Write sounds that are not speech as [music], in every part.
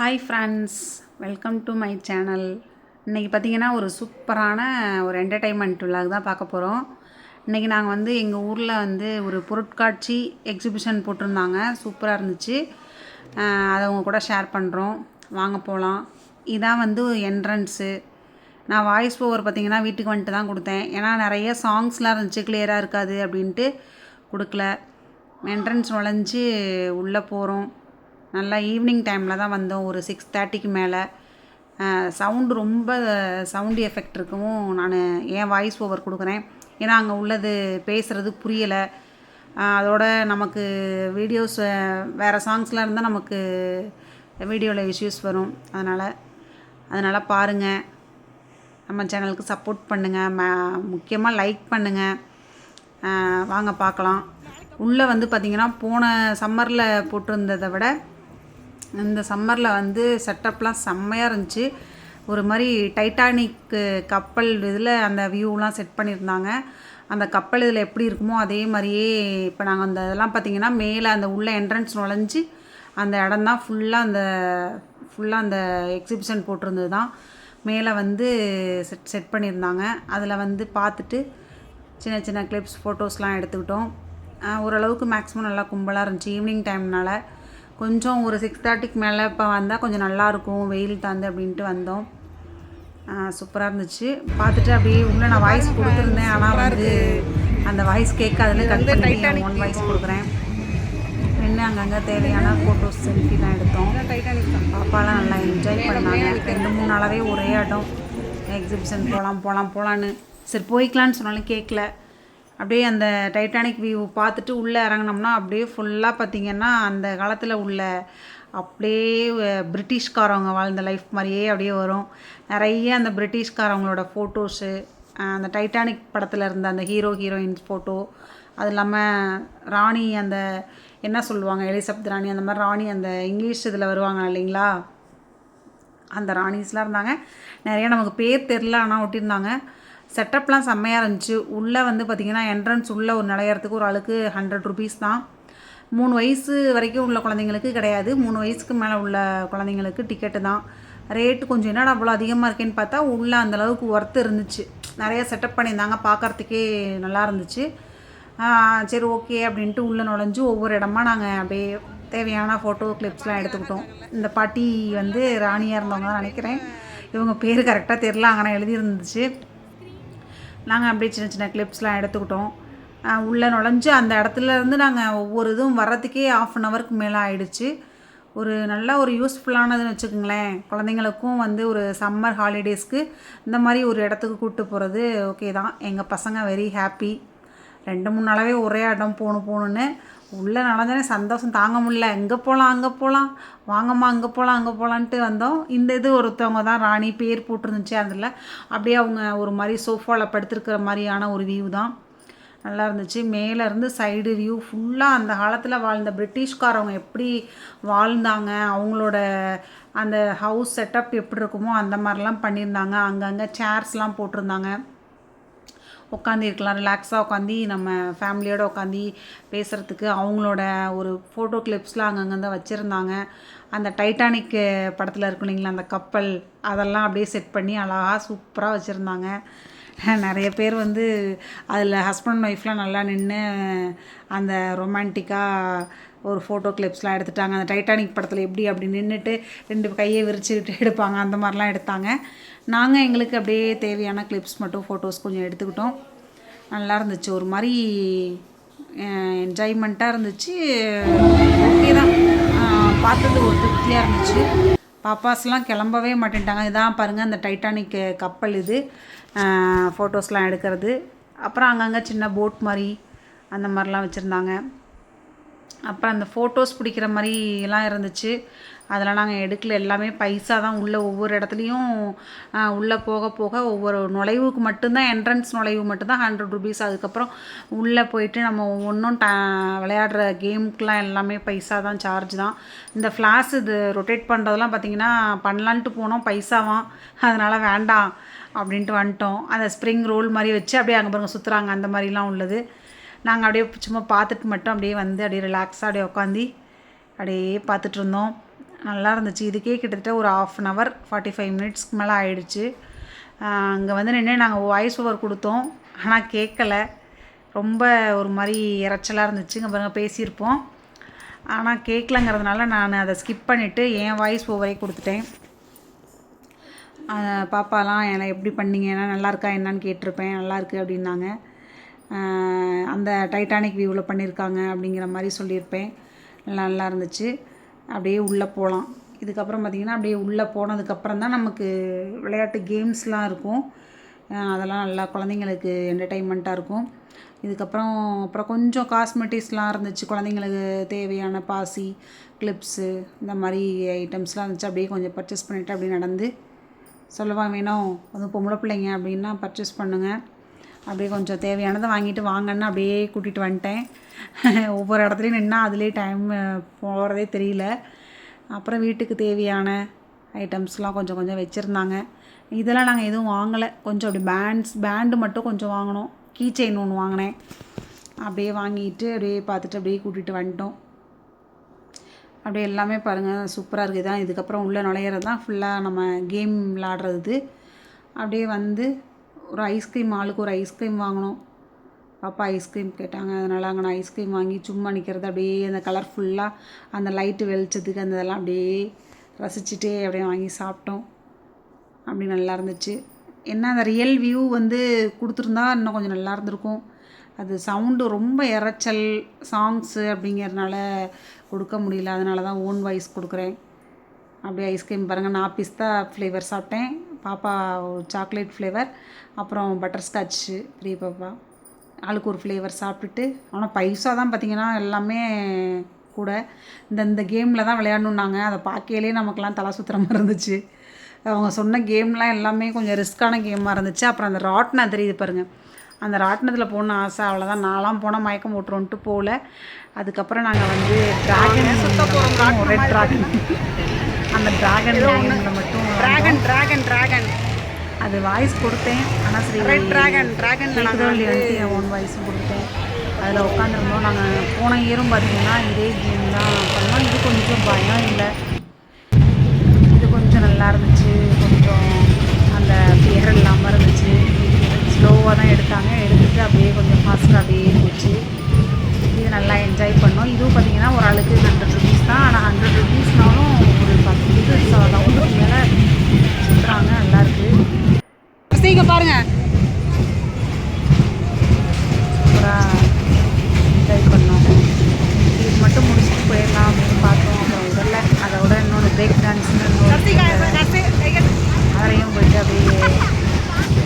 Hi friends welcome to my channel இன்றைக்கி பார்த்தீங்கன்னா ஒரு சூப்பரான ஒரு என்டர்டைன்மெண்ட் விழாக் தான் பார்க்க போகிறோம் இன்றைக்கி நாங்கள் வந்து எங்கள் ஊரில் வந்து ஒரு பொருட்காட்சி எக்ஸிபிஷன் போட்டிருந்தாங்க. சூப்பராக இருந்துச்சு. அதை அவங்க கூட ஷேர் பண்ணுறோம் வாங்க போகலாம் இதான் வந்து என்ட்ரன்ஸு நான் வாய்ஸ் ஓவர் பார்த்திங்கன்னா வீட்டுக்கு வந்துட்டு தான் கொடுத்தேன். ஏன்னா நிறைய சாங்ஸ்லாம் இருந்துச்சு. கிளியராக இருக்காது அப்படின்ட்டு கொடுக்கல. என்ட்ரன்ஸ் நுழைஞ்சு உள்ளே போகிறோம் நல்லா ஈவினிங் டைமில் தான் வந்தோம். ஒரு சிக்ஸ் தேர்ட்டிக்கு மேலே. சவுண்டு ரொம்ப சவுண்டு எஃபெக்ட் இருக்கவும் நான் ஏன் வாய்ஸ் ஓவர் கொடுக்குறேன். ஏன்னா அங்கே உள்ளது பேசுகிறது புரியலை. அதோட நமக்கு வீடியோஸ் வேறு சாங்ஸ்லாம் இருந்தால் நமக்கு வீடியோவில் இஷ்யூஸ் வரும். அதனால் அதனால் பாருங்கள் நம்ம சேனலுக்கு சப்போர்ட் பண்ணுங்கள் ம முக்கியமாக லைக் பண்ணுங்கள் வாங்க பார்க்கலாம். உள்ளே வந்து பார்த்திங்கன்னா போன சம்மரில் போட்டிருந்ததை விட இந்த சம்மரில் வந்து செட்டப்லாம் செம்மையாக இருந்துச்சு. ஒரு மாதிரி டைட்டானிக்கு கப்பல் இதில் அந்த வியூலாம் செட் பண்ணியிருந்தாங்க. அந்த கப்பல் இதில் எப்படி இருக்குமோ அதே மாதிரியே இப்போ நாங்கள் அந்த இதெல்லாம் பார்த்திங்கன்னா மேலே அந்த உள்ளே என்ட்ரன்ஸ் நுழைஞ்சு அந்த இடம் தான் ஃபுல்லாக அந்த ஃபுல்லாக அந்த எக்ஸிபிஷன் போட்டிருந்தது தான் மேலே வந்து செட் செட் பண்ணியிருந்தாங்க. அதில் வந்து பார்த்துட்டு சின்ன சின்ன கிளிப்ஸ் ஃபோட்டோஸ்லாம் எடுத்துக்கிட்டோம். ஓரளவுக்கு மேக்ஸிமம் நல்லா கும்பலாக இருந்துச்சு. ஈவினிங் டைம்னால் கொஞ்சம் ஒரு சிக்ஸ் தேர்ட்டிக்கு மேலே இப்போ வந்தால் கொஞ்சம் நல்லாயிருக்கும் வெயில் தாந்து அப்படின்ட்டு வந்தோம். சூப்பராக இருந்துச்சு. பார்த்துட்டு அப்படியே உள்ள நான் வாய்ஸ் கொடுத்துருந்தேன். ஆனால் வந்து அந்த வாய்ஸ் கேட்காதுன்னு கட் பண்ணி ஒன் வாய்ஸ் கொடுக்குறேன். நின்று அங்கங்கே தேவையான ஃபோட்டோஸ் செல்ஃபிலாம் எடுத்தோம். பாப்பாலாம் நல்லா என்ஜாய் பண்ணாங்க. ரெண்டு மூணு நாளாகவே ஒரே இடம் எக்ஸிபிஷன் போகலாம் போகலாம் போகலான்னு சரி போய்க்கலான்னு சொன்னாலும் கேட்கல. அப்படியே அந்த டைட்டானிக் வியூ பார்த்துட்டு உள்ளே இறங்கினோம்னா அப்படியே ஃபுல்லாக பார்த்திங்கன்னா அந்த காலத்தில் உள்ள அப்படியே பிரிட்டிஷ்காரவங்க வாழ்ந்த லைஃப் மாதிரியே அப்படியே வரும். நிறைய அந்த பிரிட்டிஷ்காரவங்களோட ஃபோட்டோஸு அந்த டைட்டானிக் படத்தில் இருந்த அந்த ஹீரோ ஹீரோயின்ஸ் ஃபோட்டோ அது இல்லாமல் ராணி அந்த என்ன சொல்லுவாங்க எலிசபெத் ராணி அந்த மாதிரி ராணி அந்த இங்கிலீஷ் இதில் வருவாங்க இல்லைங்களா? அந்த ராணிஸ்லாம் இருந்தாங்க. நிறைய நமக்கு பேர் தெரில ஆனால் ஒட்டியிருந்தாங்க. செட்டப்லாம் செம்மையாக இருந்துச்சு. உள்ளே வந்து பார்த்திங்கன்னா என்ட்ரன்ஸ் உள்ளே ஒரு நிலையறதுக்கு ஒரு ஆளுக்கு ஹண்ட்ரட் ருபீஸ் தான். மூணு வயசு வரைக்கும் உள்ள குழந்தைங்களுக்கு கிடையாது. மூணு வயசுக்கு மேலே உள்ள குழந்தைங்களுக்கு டிக்கெட்டு தான். ரேட்டு கொஞ்சம் என்னடா அவ்வளோ அதிகமாக இருக்கேன்னு பார்த்தா உள்ளே அந்த அளவுக்கு ஒர்த்து இருந்துச்சு. நிறையா செட்டப் பண்ணியிருந்தாங்க. பார்க்கறதுக்கே நல்லா இருந்துச்சு. சரி ஓகே அப்படின்ட்டு உள்ளே நுழைஞ்சு ஒவ்வொரு இடமா நாங்கள் அப்படியே தேவையான ஃபோட்டோ கிளிப்ஸ்லாம் எடுத்துக்கிட்டோம். இந்த பாட்டி வந்து ராணியாக இருந்தவங்க தான் நினைக்கிறேன். இவங்க பேர் கரெக்டாக தெரில ஆனால் எழுதியிருந்துச்சு நாங்கள் அப்படியே சின்ன சின்ன கிளிப்ஸ்லாம் எடுத்துக்கிட்டோம். உள்ளே நுழைஞ்சு அந்த இடத்துலேருந்து நாங்கள் ஒவ்வொரு இதுவும் வர்றதுக்கே ஆஃப் அன் ஹவருக்கு மேலே ஆயிடுச்சு. ஒரு நல்ல ஒரு யூஸ்ஃபுல்லானதுன்னு வச்சுக்கோங்களேன். குழந்தைங்களுக்கும் வந்து ஒரு சம்மர் ஹாலிடேஸ்க்கு இந்த மாதிரி ஒரு இடத்துக்கு கூப்பிட்டு போகிறது ஓகே தான். எங்கள் பசங்க வெரி ஹாப்பி ரெண்டு மூணு நாளாகவே ஒரே இடம் போகணும் போகணுன்னு உள்ளே நடந்தோடனே சந்தோஷம். தாங்க முடியல. எங்கே போகலாம் அங்கே போகலாம் வாங்கம்மா அங்கே போகலாம் அங்கே போகலான்ட்டு வந்தோம். இந்த இது ஒருத்தவங்க தான். ராணி பேர் போட்டிருந்துச்சு அதில். அப்படியே அவங்க ஒரு மாதிரி சோஃபாவில் படுத்துருக்கிற மாதிரியான ஒரு வியூ தான். நல்லா இருந்துச்சு. மேலேருந்து சைடு வியூ ஃபுல்லாக அந்த காலத்தில் வாழ்ந்த பிரிட்டிஷ்காரவங்க எப்படி வாழ்ந்தாங்க? அவங்களோட அந்த ஹவுஸ் செட்டப் எப்படி இருக்குமோ அந்த மாதிரிலாம் பண்ணியிருந்தாங்க. அங்கங்கே சேர்ஸ்லாம் போட்டிருந்தாங்க. உட்காந்து இருக்கலாம் ரிலாக்ஸாக உட்காந்து நம்ம ஃபேமிலியோடு உட்காந்து பேசுகிறதுக்கு அவங்களோட ஒரு ஃபோட்டோ கிளிப்ஸ்லாம் அங்கங்கே தான் வச்சுருந்தாங்க. அந்த டைட்டானிக்கு படத்தில் இருக்கும் இல்லைங்களா அந்த கப்பல் அதெல்லாம் அப்படியே செட் பண்ணி அழகாக சூப்பராக வச்சுருந்தாங்க. நிறைய பேர் வந்து அதில் ஹஸ்பண்ட் ஒய்ஃப்லாம் நல்லா நின்று அந்த ரொமான்டிக்காக ஒரு ஃபோட்டோ கிளிப்ஸ்லாம் எடுத்துட்டாங்க. அந்த டைட்டானிக் படத்தில் எப்படி அப்படி நின்றுட்டு ரெண்டு கையை விரிச்சுக்கிட்டு எடுப்பாங்க அந்த மாதிரிலாம் எடுத்தாங்க. நாங்கள் எங்களுக்கு அப்படியே தேவையான கிளிப்ஸ் மட்டும் ஃபோட்டோஸ் கொஞ்சம் எடுத்துக்கிட்டோம். நல்லா இருந்துச்சு. ஒரு மாதிரி என்ஜாய்மெண்ட்டாக இருந்துச்சு. ஓகே தான். பார்த்தது ஒரு திருப்தியாக இருந்துச்சு. பாப்பாஸ்லாம் கிளம்பவே மாட்டேன்ட்டாங்க. இதான் பாருங்கள் அந்த டைட்டானிக் கப்பல் இது. ஃபோட்டோஸ்லாம் எடுக்கிறது. அப்புறம் அங்கங்கே சின்ன போட் மாதிரி அந்த மாதிரிலாம் வச்சுருந்தாங்க. அப்புறம் அந்த ஃபோட்டோஸ் பிடிக்கிற மாதிரி எல்லாம் இருந்துச்சு. அதெல்லாம் நாங்கள் எடுக்கல. எல்லாமே பைசா தான் உள்ளே ஒவ்வொரு இடத்துலையும் உள்ளே போக போக ஒவ்வொரு நுழைவுக்கு மட்டும்தான் என்ட்ரன்ஸ் நுழைவு மட்டும்தான் ஹண்ட்ரட் ருபீஸ் அதுக்கப்புறம் உள்ளே போயிட்டு நம்ம ஒவ்வொன்றும் ட விளையாடுற கேமுக்கெலாம் எல்லாமே பைசா தான் சார்ஜ் தான். இந்த ஃப்ளாஷ் இது ரொட்டேட் பண்ணுறதெல்லாம் பார்த்தீங்கன்னா பண்ணலான்ட்டு போனோம் பைசாவாம் அதனால் வேண்டாம் அப்படின்ட்டு வந்துட்டோம். அந்த ஸ்ப்ரிங் ரோல் மாதிரி வச்சு அப்படியே அங்கே பாருங்க சுற்றுறாங்க அந்த மாதிரிலாம் உள்ளது. நாங்கள் அப்படியே சும்மா பார்த்துட்டு மட்டும் அப்படியே வந்து அப்படியே ரிலாக்ஸாக அப்படியே உட்காந்து அப்படியே பார்த்துட்டு இருந்தோம். நல்லா இருந்துச்சு இதுக்கே கிட்டத்தட்ட ஒரு half an hour forty five மினிட்ஸ்க்கு மேலே ஆயிடுச்சு. அங்கே வந்து நின்று நாங்கள் வாய்ஸ் ஓவர் கொடுத்தோம். ஆனால் கேட்கல ரொம்ப ஒரு மாதிரி இரைச்சலாக இருந்துச்சு. இங்கே பாருங்க பேசியிருப்போம். ஆனால் கேட்கலங்கிறதுனால நான் அதை ஸ்கிப் பண்ணிவிட்டு என் வாய்ஸ் ஓவரே கொடுத்துட்டேன். பாப்பாலாம் என்னை எப்படி பண்ணீங்க? ஏன்னா நல்லா இருக்கா என்னன்னு கேட்டிருப்பேன். நல்லாயிருக்கு அப்படின்னாங்க. அந்த டைட்டானிக் வியூவில் பண்ணியிருக்காங்க அப்படிங்கிற மாதிரி சொல்லியிருப்பேன். நல்லா நல்லா இருந்துச்சு அப்படியே உள்ளே போகலாம். இதுக்கப்புறம் பார்த்திங்கன்னா அப்படியே உள்ளே போனதுக்கப்புறம் தான் நமக்கு விளையாட்டு கேம்ஸ்லாம் இருக்கும். அதெல்லாம் நல்லா குழந்தைங்களுக்கு என்டர்டெயின்மெண்ட்டாக இருக்கும். இதுக்கப்புறம் அப்புறம் கொஞ்சம் காஸ்மெட்டிக்ஸ்லாம் இருந்துச்சு. குழந்தைங்களுக்கு தேவையான பாசி கிளிப்ஸு இந்த மாதிரி ஐட்டம்ஸ்லாம் இருந்துச்சு. அப்படியே கொஞ்சம் பர்ச்சேஸ் பண்ணிவிட்டு அப்படியே நடந்து சொல்லவா வேணும் அதுவும் பொம்பளை பிள்ளைங்க அப்படின்னா பர்ச்சேஸ் பண்ணுங்கள் அப்படியே கொஞ்சம் தேவையானதை வாங்கிட்டு வாங்கன்னு அப்படியே கூட்டிகிட்டு வந்துட்டேன். [laughs] ஒவ்வொரு இடத்துலையும் நின்னா அதுலேயே டைம் போகிறதே தெரியல. அப்புறம் வீட்டுக்கு தேவையான ஐட்டம்ஸ்லாம் கொஞ்சம் கொஞ்சம் வச்சுருந்தாங்க. இதெல்லாம் நாங்கள் எதுவும் வாங்கலை. கொஞ்சம் அப்படி பேண்ட்ஸ் பேண்டு மட்டும் கொஞ்சம் வாங்கினோம். கீ செயின் ஒன்று வாங்கினேன். அப்படியே வாங்கிட்டு அப்படியே பார்த்துட்டு அப்படியே கூட்டிகிட்டு வந்துட்டோம். அப்படியே எல்லாமே பாருங்கள் சூப்பராக இருக்குது தான் இதுக்கப்புறம் உள்ளே நுழையிறது தான் ஃபுல்லாக நம்ம கேம் விளாடுறது அப்படியே வந்து ஒரு ஐஸ்கிரீம் ஆளுக்கு ஒரு ஐஸ்கிரீம் வாங்கினோம் பாப்பா ஐஸ்கிரீம் கேட்டாங்க. அதனால் அங்கே நான் ஐஸ்கிரீம் வாங்கி சும்மா நிற்கிறது அப்படியே அந்த கலர்ஃபுல்லாக அந்த லைட்டு வெளிச்சத்துக்கு அந்த இதெல்லாம் அப்படியே ரசிச்சுட்டே அப்படியே வாங்கி சாப்பிட்டோம். அப்படி நல்லா இருந்துச்சு. என்ன அந்த ரியல் வியூ வந்து கொடுத்துருந்தா இன்னும் கொஞ்சம் நல்லா இருந்திருக்கும். அது சவுண்டு ரொம்ப இரைச்சல் சாங்ஸு அப்படிங்கிறதுனால கொடுக்க முடியல. அதனால தான் ஓன் வாய்ஸ் கொடுக்குறேன். அப்படியே ஐஸ்கிரீம் பாருங்கள் நான் பிஸ்தா ஃப்ளேவர் சாப்பிட்டேன். பாப்பா சாக்லேட் ஃப்ளேவர் அப்புறம் பட்டர்ஸ்காட்சு பெரிய பாப்பா. ஆளுக்கு ஒரு ஃப்ளேவர் சாப்பிட்டுட்டு ஆனால் பைசா தான் பார்த்திங்கன்னா எல்லாமே கூட. இந்த இந்த கேமில் தான் விளையாடணுன்னாங்க அதை பார்க்கையிலே நமக்கெல்லாம் தலை சுற்றுற மாதிரி இருந்துச்சு. அவங்க சொன்ன கேம்லாம் எல்லாமே கொஞ்சம் ரிஸ்க்கான கேமாக இருந்துச்சு. அப்புறம் அந்த ராட்னம் தெரியுது பாருங்கள் அந்த ராட்டினத்தில் போகணுன்னு ஆசை அவ்வளோதான் நான்லாம் போனால் மயக்கம் போட்டுருன்ட்டு போகல. அதுக்கப்புறம் நாங்கள் வந்து ட்ராகன் ரெட் ட்ராகன் அந்த ட்ராகன் மட்டும் டிராகன் டிராகன் டிராகன் அது வாய்ஸ் கொடுத்தேன். ஆனால் சரி ரெட் டிராகன் டிராகன் கேட்குதோ இல்லையோன்ட்டு என் ஓன் வாய்ஸும் கொடுத்தேன். அதில் உட்காந்துருந்தோம் நாங்கள் போன இயரும் பார்த்தீங்கன்னா இதே கேம் தான். பண்ணோம் இது கொஞ்சம் பயம் இல்லை. பாருங்க. என்ஜாய் பண்ணோம். இது மட்டும் முடிச்சுட்டு போயிடலாம் அப்படின்னு பார்த்தோம். அப்புறம் உடல்ல அதோட இன்னொன்று பிரேக் டான்ஸ்னு அதையும் போயிட்டு அப்படியே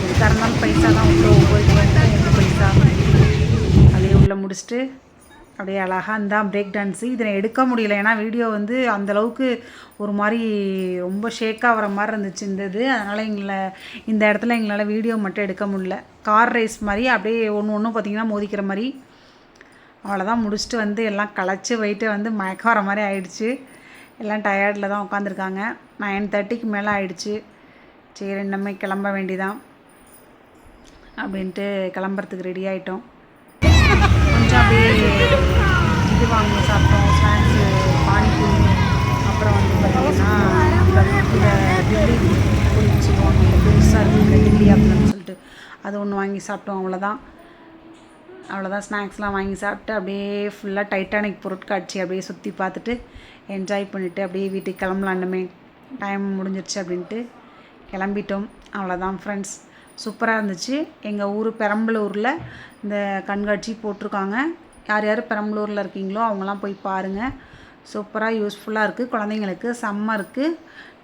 எதுக்காக இருந்தாலும் பைசா தான் உள்ள ஒவ்வொரு பைசா. அப்படியே உள்ளே முடிச்சுட்டு அப்படியே அழகாக இருந்தால் பிரேக் டான்ஸு இதை எடுக்க முடியல. ஏன்னா வீடியோ வந்து அந்தளவுக்கு ஒரு மாதிரி ரொம்ப ஷேக்காக வர மாதிரி இருந்துச்சு இந்த இது. அதனால் எங்களை இந்த இடத்துல எங்களால் வீடியோ மட்டும் எடுக்க முடியல. கார் ரேஸ் மாதிரி அப்படியே ஒன்று ஒன்றும் பார்த்திங்கன்னா மோதிக்கிற மாதிரி. அவ்வளோதான் முடிச்சுட்டு வந்து எல்லாம் களைச்சி போயிட்டு வந்து மயக்கம் வர மாதிரி ஆயிடுச்சு. எல்லாம் டயர்டில் தான் உட்காந்துருக்காங்க நைன் தேர்ட்டிக்கு மேலே ஆயிடுச்சு. சரி இன்னமே கிளம்ப வேண்டிதான். அப்படின்ட்டு கிளம்புறதுக்கு ரெடி ஆகிட்டோம் கொஞ்சம் அப்படியே இது வாங்கி சாப்பிட்டோம் ஸ்நாக்ஸு பானிபூரி அப்புறம் வந்து பார்த்தீங்கன்னா அந்த இந்த டில்லி புதுசாக இருக்குது அப்படின்னு சொல்லிட்டு அது ஒன்று வாங்கி சாப்பிட்டோம் அவ்வளோதான் அவ்வளோதான் ஸ்நாக்ஸ்லாம் வாங்கி சாப்பிட்டு அப்படியே ஃபுல்லாக டைட்டானிக் பொருட்காட்சி அப்படியே சுற்றி பார்த்துட்டு என்ஜாய் பண்ணிவிட்டு அப்படியே வீட்டுக்கு கிளம்பலான்னுமே. டைம் முடிஞ்சிருச்சு அப்படின்ட்டு கிளம்பிட்டோம். அவ்வளோதான் ஃப்ரெண்ட்ஸ் சூப்பராக இருந்துச்சு. எங்கள் ஊர் பெரம்பலூரில் இந்த கண்காட்சி போட்டிருக்காங்க. யார் யார் பெரம்பலூரில் இருக்கீங்களோ அவங்களாம் போய் பாருங்கள் சூப்பராக யூஸ்ஃபுல்லாக இருக்குது குழந்தைங்களுக்கு சம்மருக்கு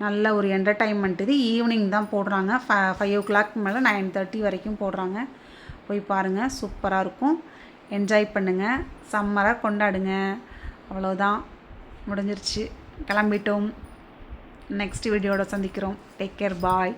நல்ல ஒரு என்டர்டைன்மெண்ட் இது. ஈவினிங் தான் போடுறாங்க. ஃப ஃபைவ் ஓ கிளாக் மேலே நைன் தேர்ட்டி வரைக்கும் போடுறாங்க. போய் பாருங்கள் சூப்பராக இருக்கும். என்ஜாய் பண்ணுங்கள் சம்மராக கொண்டாடுங்க. அவ்வளோதான் முடிஞ்சிருச்சு. கிளம்பிட்டோம். நெக்ஸ்ட் வீடியோட சந்திக்கிறோம். Take care bye